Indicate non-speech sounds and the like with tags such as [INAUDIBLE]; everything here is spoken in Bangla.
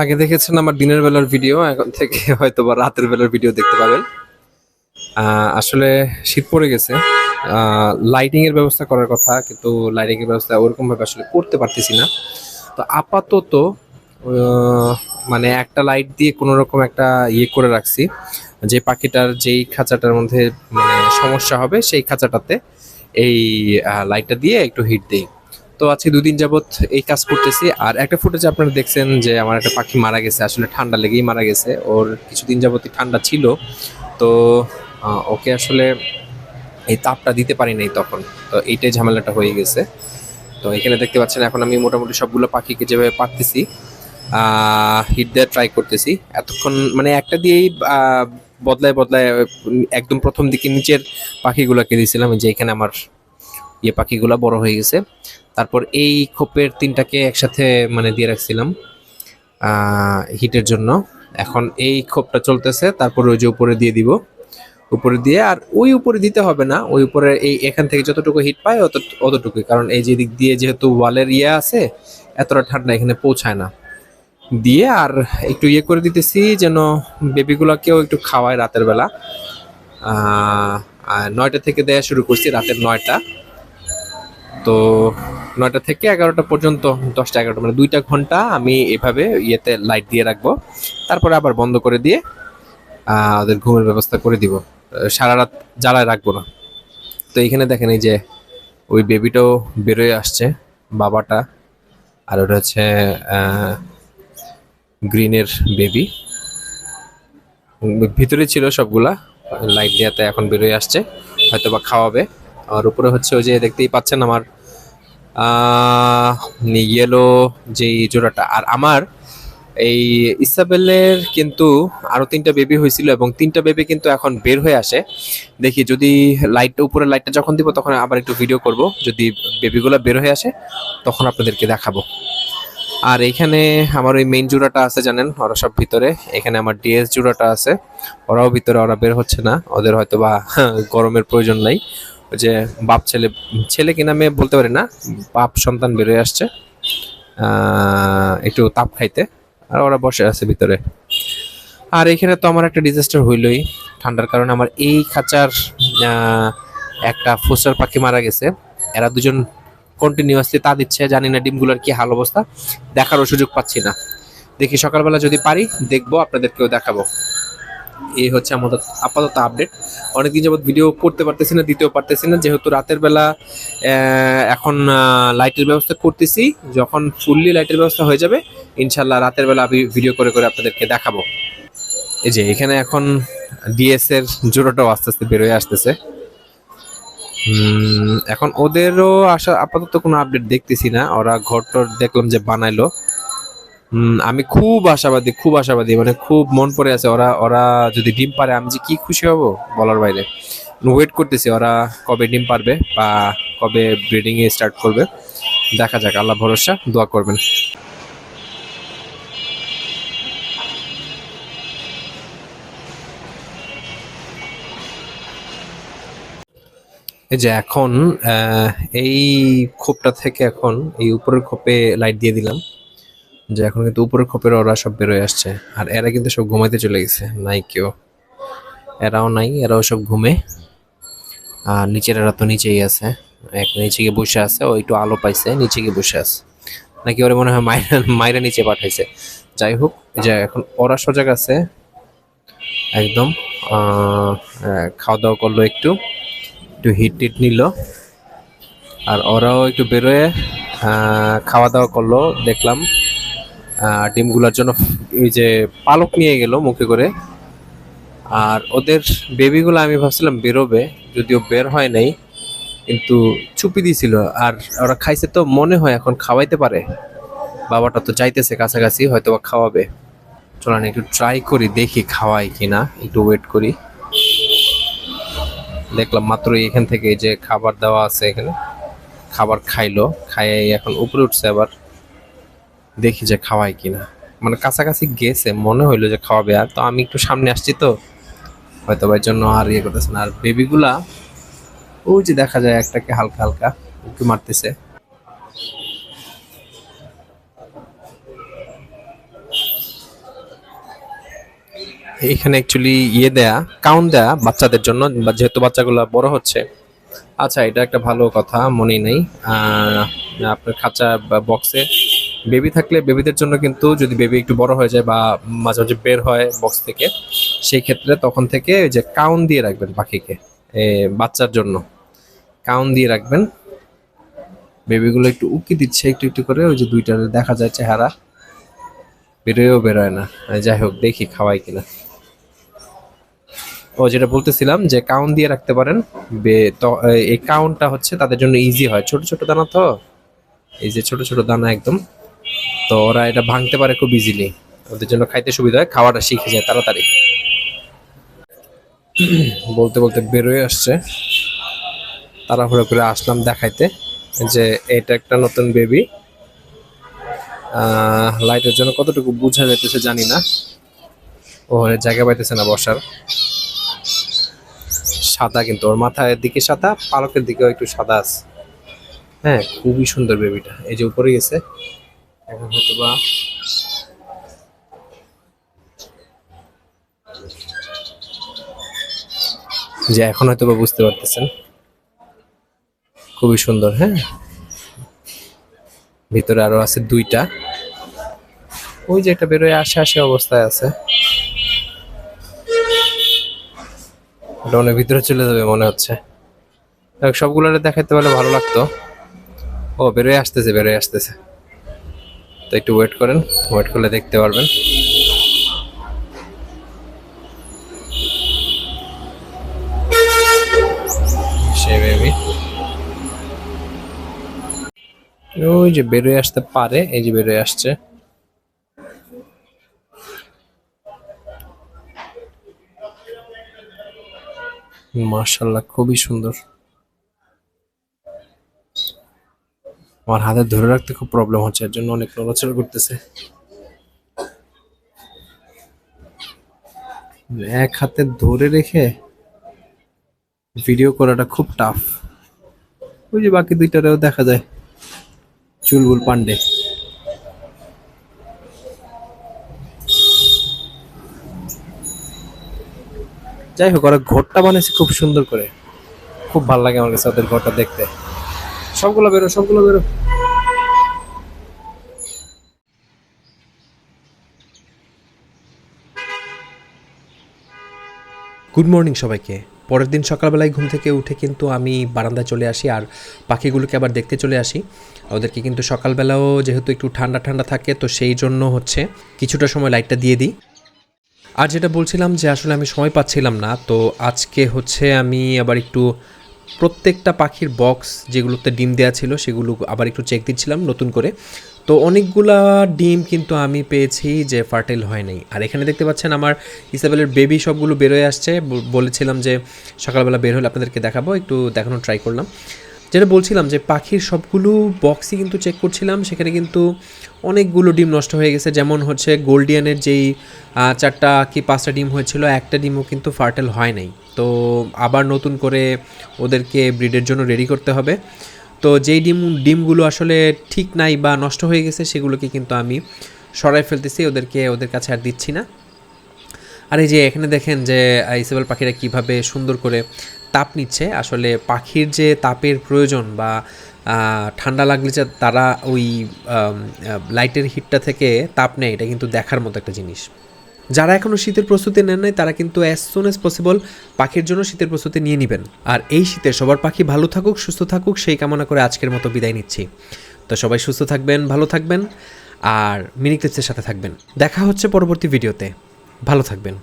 আগে দেখেছেন আমার দিনের বেলার ভিডিও, এখন থেকে [LAUGHS] হয়তো বা রাতের বেলার ভিডিও দেখতে পাবেন। আসলে শীত পড়ে গেছে। লাইটিং এর ব্যবস্থা করার কথা, কিন্তু লাইটিং এর ব্যবস্থা ওরকম ভাবে আসলে করতে পারতেছি না। তো আপাতত মানে একটা লাইট দিয়ে কোনো রকম একটা ইয়ে করে রাখছি, যে পাখিটার যেই খাঁচাটার মধ্যে মানে সমস্যা হবে, সেই খাঁচাটাতে এই লাইটটা দিয়ে একটু হিট দেই। তো আজকে দুদিন যাবত এই কাজ করতেছি। আর একটা ফুটেজে আপনারা দেখছেন যে আমার একটা পাখি মারা গেছে, আসলে ঠান্ডা লেগেই মারা গেছে। ওর কিছুদিন যাবতই ঠান্ডা ছিল। তো ওকে আসলে এই তাপটা দিতে পারি নাই তখন। তো এইটাই ঝামেলাটা হয়ে গেছে। তো এখানে দেখতে পাচ্ছেন, এখন আমি মোটামুটি সবগুলো পাখিকে যেভাবে পারতেছি হিট দেওয়ার ট্রাই করতেছি। এতক্ষণ মানে একটা দিয়েই বদলায় বদলায় একদম প্রথম দিকে নিচের পাখিগুলোকে দিয়েছিলাম, যে এখানে আমার ইয়ে পাখিগুলো বড় হয়ে গেছে। তারপর এই খোপের তিনটাকে একসাথে মানে দিয়ে রাখছিলাম হিটের জন্য। এখন এই খোপটা চলতেছে, তারপর ওই যে উপরে দিয়ে দিব। উপরে দিয়ে, আর ওই উপরে দিতে হবে না, ওই উপরে এই, এখান থেকে যতটুকু হিট পায় অত, অতটুকুই। কারণ এই যে দিক দিয়ে যেহেতু ওয়ালের ইয়ে আছে, এতটা ঠান্ডা এখানে পৌঁছায় না। দিয়ে আর একটু ইয়ে করে দিতেছি যেন বেবিগুলোকেও একটু খাওয়ায় রাতের বেলা। নয়টা থেকে দেয়া শুরু করছি, রাতের নয়টা। তো নয়টা থেকে এগারোটা পর্যন্ত, দশটা এগারোটা মানে দুইটা ঘণ্টা আমি এভাবে ইয়েতে লাইট দিয়ে রাখব। তারপরে আবার বন্ধ করে দিয়ে ওদের ঘুমের ব্যবস্থা করে দিব। সারা রাত জ্বালায় রাখব না। তো এইখানে দেখেন এই যে, ওই বেবিটাও বেরোয় আসছে, বাবাটা। আর ওটা হচ্ছে গ্রিনের বেবি। ভিতরে ছিল সবগুলা লাইট দেওয়াতে এখন বেরোয় আসছে হয়তো বা খাওয়াবে। আর উপরে হচ্ছে ওই যে দেখতেই পাচ্ছেন আমার ইয়েলো যেই জোড়াটা। আর আমার এই ইসাবেলের কিন্তু আরও তিনটা বেবি হয়েছিল এবং তিনটা বেবি কিন্তু এখন বের হয়ে আসে। দেখি যদি লাইটটা উপরে লাইটটা যখন দিব তখন আবার একটু ভিডিও করব। যদি বেবিগুলো বের হয়ে আসে, তখন আপনাদেরকে দেখাবো। আর এখানে আমার ওই মেইন জোড়াটা আছে জানেন, ওরা সব ভিতরে। এখানে আমার ডিএস জোড়াটা আছে। ওরাও ভিতরে, ওরা বের হচ্ছে না। ওদের হয়তো বা গরমের প্রয়োজন নাই। যে বাপ ছেলে ছেলে কিনা মেয়ে বলতে পারি না, বাপ সন্তান বেরোয় আসছে একটু তাপ খাইতে, আর ওরা বসে আছে ভিতরে। আর এখানে তো আমার একটা ডিজাস্টার হইলই, ঠান্ডার কারণে আমার এই খাঁচার একটা ফুসার পাখি মারা গেছে। এরা দুজন কন্টিনিউয়াসলি তা দিচ্ছে, জানি না ডিমগুলোর কি হাল অবস্থা, দেখারও সুযোগ পাচ্ছি না। দেখি সকালবেলা যদি পারি, দেখব, আপনাদেরকেও দেখাবো। এই হচ্ছে আমাদের আপাতত আপডেট অনেকদিন যাবত ভিডিও করতে পারতেছি না, দিতেও পারতেছি না। যেহেতু রাতের বেলা এখন লাইটের ব্যবস্থা করতেছি। যখন ফুললি লাইটের ব্যবস্থা হয়ে যাবে ইনশাল্লাহ রাতের বেলা আমি ভিডিও করে করে আপনাদেরকে দেখাবো। এই যে, এখানে এখন ডিএস এর জোড়াটাও আস্তে আস্তে বেরোয় আসতেছে। এখন ওদেরও আসা আপাতত কোনো আপডেট দেখতেছি না। ওরা ঘরটর দেখলাম যে বানাইলো। আমি খুব আশাবাদী খুব আশাবাদী মানে খুব মন পড়ে আছে। ওরা ওরা যদি ডিম পারে, আমি যে কি খুশি হব বলার বাইরে। ওয়েট করতেছি, ওরা কবে ডিম পারবে বা কবে ব্রিডিং এ স্টার্ট করবে। দেখা যাক, আল্লাহ ভরসা, দোয়া করবেন। যে এখন এই খোপটা থেকে এখন, এই উপরের খোপে লাইট দিয়ে দিলাম। যে এখন কিন্তু উপরের খোপের ওরা সব বেরোয় আসছে। আর এরা কিন্তু সব ঘুমাইতে চলে গেছে নাই কেউ এরাও নাই, এরাও সব ঘুমে। আর নিচের এরা তো নিচেই আছে। এক নিচে গিয়ে বসে আছে, ও একটু আলো পাইছে, নিচে গিয়ে বসে আছে। নাকি ওরা মনে হয় মায়েরা মায়েরা নিচে পাঠাইছে। যাই হোক যে এখন ওরা সজাগ আছে। একদম খাওয়া দাওয়া করল একটু একটু হিট টিট নিল। আর ওরাও একটু বেরোয় খাওয়া দাওয়া করল, দেখলাম। ডিমগুলোর জন্য এই যে পালক নিয়ে গেল মুখে করে। আর ওদের বেবিগুলো আমি ভাবছিলাম বেরোবে, যদিও বের হয় নাই, কিন্তু চুপি দিছিল আর ওরা খাইছে তো মনে হয় এখন খাওয়াইতে পারে। বাবাটা তো চাইতেছে কাছাকাছি হয়তো বা খাওয়াবে। চলেন একটু ট্রাই করি, দেখি খাওয়াই কিনা, একটু ওয়েট করি। দেখলাম মাত্রই এখান থেকে যে খাবার দেওয়া আছে এখানে, খাবার খাইলো, খাইয়ে এখন উপরে উঠছে আবার। দেখি যে খাওয়াই কিনা। মানে কাছাকাছি গেছে, মনে হইল যে খাওয়াবে। আর তো আমি একটু সামনে আসছি তো হয়তো বা জন্য আর ইয়ে করতেছে না। আর বেবিগুলা, ওই যে দেখা যায় একটাকে হালকা হালকা একটু মারতেছে। এখানে অ্যাকচুয়ালি ইয়ে দেয়া কাউন্ট দেয়া বাচ্চাদের জন্য যেহেতু বাচ্চাগুলো বড় হচ্ছে। আচ্ছা এটা একটা ভালো কথা মনে নেই। আপনার খাঁচা বা বক্সে বেবি থাকলে বেবিদের জন্য কিন্তু যদি বেবি একটু বড় হয়ে যায় বা মাঝে মাঝে বের হয় বক্স থেকে, সেই ক্ষেত্রে তখন থেকে যে কাউন দিয়ে রাখবেন পাখিকে বাচ্চার জন্য। কাউন দিয়ে রাখবেন। বেবিগুলো একটু উকি দিচ্ছে, একটু একটু করে ওই যে দুইটার দেখা যায় চেহারা, বেরোয়ও বেরোয় না। যাই হোক, দেখি খাওয়াই কিনা। ও, যেটা বলতেছিলাম যে কাউন্ট দিয়ে রাখতে পারেন। এই কাউন্টটা হচ্ছে তাদের জন্য ইজি হয়। ছোট ছোট দানা তো? এই যে ছোট ছোট দানা একদম। তো ওরা এটা ভাঙতে পারে খুব ইজিলি ওদের জন্য খাইতে সুবিধা হয়, খাওয়াটা শিখে যায় তাড়াতাড়ি। বলতে বলতে বেরোয় আসছে। তাড়াহুড়ো করে আসলাম দেখাইতে যে এটা একটা নতুন বেবি লাইটের জন্য কতটুকু বোঝা যাইতেছে জানি না। ও জায়গা পাইতেছে না বসার। সাদা কিন্তু, ওর মাথার দিকে সাদা, পালকের দিকেও একটু সাদা আছে। হ্যাঁ খুবই সুন্দর বেবিটা এই যে উপরে গেছে। এখন হয়তো বা যে এখন হয়তো বা বুঝতে পারতেছেন। খুবই সুন্দর হ্যাঁ? ভিতরে আরও আছে দুইটা। ওই যে একটা বেরোয় আসে আসে অবস্থায় আছে। ওটা মনে ভিতরে চলে যাবে মনে হচ্ছে। যাক, সবগুলোরে দেখাইতে পারলে ভালো লাগতো। ও বেরোয় আসতেছে বেরোয় আসতেছে। তো একটু ওয়েট করেন ওয়েট করলে দেখতে পারবেন। ওই যে বেরোয় আসতে পারে, এই যে বেরোয় আসছে। মার্শাল্লাহ খুবই সুন্দর। আমার হাতে ধরে রাখতে খুব প্রবলেম হচ্ছে, এর জন্য অনেক নড়াচড়া করতেছে। এক হাতে ধরে রেখে ভিডিও করাটা খুব টাফ ওই যে বাকি দুইটারেও দেখা যায়, চুলবুল পান্ডে যাই হোক, ওরা ঘরটা বানিয়েছে খুব সুন্দর করে। খুব ভালো লাগে আমার কাছে ওদের ঘরটা দেখতে। সবগুলো বেরো সবগুলো বেরো। গুড মর্নিং সবাইকে। পরের দিন সকালবেলায় ঘুম থেকে উঠে কিন্তু আমি বারান্দায় চলে আসি আর পাখিগুলোকে আবার দেখতে চলে আসি। ওদেরকে কিন্তু সকালবেলাও যেহেতু একটু ঠান্ডা ঠান্ডা থাকে, তো সেই জন্য হচ্ছে কিছুটা সময় লাইটটা দিয়ে দিই। আর যেটা বলছিলাম যে আসলে আমি সময় পাচ্ছিলাম না, তো আজকে হচ্ছে আমি আবার একটু প্রত্যেকটা পাখির বক্স যেগুলোতে ডিম দেওয়া ছিল, সেগুলো আবার একটু চেক দিচ্ছিলাম নতুন করে। তো অনেকগুলা ডিম কিন্তু আমি পেয়েছি যে ফার্টাইল হয় নাই। আর এখানে দেখতে পাচ্ছেন আমার ইসাবেলের বেবি সবগুলো বেরোয় আসছে। বলেছিলাম যে সকালবেলা বের হলে আপনাদেরকে দেখাবো, একটু দেখানোর ট্রাই করলাম। যেটা বলছিলাম যে পাখির সবগুলো বক্সই কিন্তু চেক করছিলাম, সেখানে কিন্তু অনেকগুলো ডিম নষ্ট হয়ে গেছে। যেমন হচ্ছে গোল্ডিয়ানের যেই চারটা কি পাঁচটা ডিম হয়েছিল, একটা ডিমও কিন্তু ফার্টেল হয় নাই। তো আবার নতুন করে ওদেরকে ব্রিডের জন্য রেডি করতে হবে। তো যেই ডিম, ডিমগুলো আসলে ঠিক নাই বা নষ্ট হয়ে গেছে, সেগুলোকে কিন্তু আমি সরাই ফেলতেছি, ওদেরকে, ওদের কাছে আর দিচ্ছি না। আর এই যে এখানে দেখেন যে ইসেবল পাখিরা কীভাবে সুন্দর করে তাপ নিচ্ছে। আসলে পাখির যে তাপের প্রয়োজন বা ঠান্ডা লাগলে যে তারা ওই লাইটের হিটটা থেকে তাপ নেয়, এটা কিন্তু দেখার মতো একটা জিনিস। যারা এখনও শীতের প্রস্তুতি নেন নাই, তারা কিন্তু অ্যাজ সুন অ্যাজ পসিবল পাখির জন্য শীতের প্রস্তুতি নিয়ে নেবেন। আর এই শীতে সবার পাখি ভালো থাকুক, সুস্থ থাকুক, সেই কামনা করে আজকের মতো বিদায় নিচ্ছি। তো সবাই সুস্থ থাকবেন, ভালো থাকবেন, আর মিনি ক্লিপসের সাথে থাকবেন। দেখা হচ্ছে পরবর্তী ভিডিওতে। ভালো থাকবেন।